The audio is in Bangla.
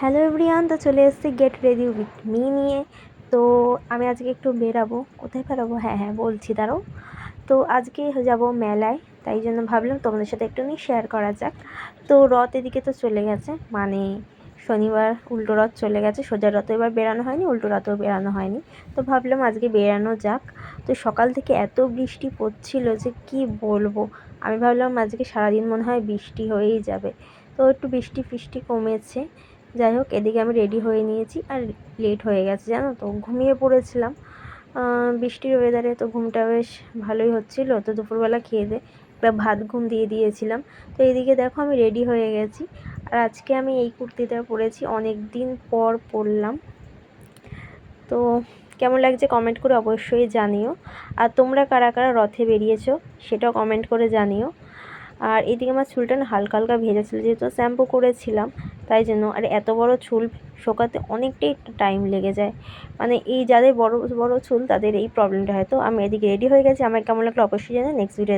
হ্যালো এভরিওয়ান, তো চলে এসেছি গেট রেডি উইথ মি নিয়ে। তো আমি আজকে একটু বেরাবো। কোথায় বেরাবো? হ্যাঁ হ্যাঁ বলছি, দাঁড়াও। তো আজকে যাব মেলায়, তাই জন্য ভাবলাম তোমাদের সাথে একটু নিয়ে শেয়ার করা যাক। তো রথ এদিকে তো চলে গেছে মানে শনিবার উল্টো রথ চলে গেছে, সোজা রথ এবার বেরানো হয়নি, উল্টো রথও বেরানো হয়নি। তো ভাবলাম আজকে বেরানো যাক। তো সকাল থেকে এত বৃষ্টি পড়ছিল যে কি বলব? আমি ভাবলাম আজকে সারাদিন মনে হয় বৃষ্টি হয়েই যাবে। তো একটু বৃষ্টি ফিষ্টি কমেছে। যাই হোক, এদিকে আমি রেডি হয়ে নিয়েছি আর লেট হয়ে গেছে, জানো তো, ঘুমিয়ে পড়েছিলাম। বৃষ্টির ওয়েদারে তো ঘুমটা বেশ ভালোই হচ্ছিল, তো দুপুরবেলা খেয়ে দিয়ে একটা ভাত ঘুম দিয়ে দিয়েছিলাম। তো এদিকে দেখো, আমি রেডি হয়ে গেছি। আর আজকে আমি এই কুর্তিটা পরেছি অনেক দিন পর পরলাম। তো কেমন লাগছে কমেন্ট করে অবশ্যই জানিও। আর তোমরা কারা কারা রথে বেরিয়েছো, সেটাও কমেন্ট করে জানিও। আর এদিকে আমার চুলটা না হালকা হালকা ভেজা ছিল যেহেতু শ্যাম্পু করেছিলাম, তাই জন্য। আর এত বড় চুল শোকাতে অনেকটাই টাইম লেগে যায়। মানে এই যাদের বড় বড় চুল, তাদের এই প্রবলেমটা হয়তো আমি এদিকে রেডি হয়ে গেছি। আমার কেমন লাগল অবশ্যই জানি নেক্সট ভিডিও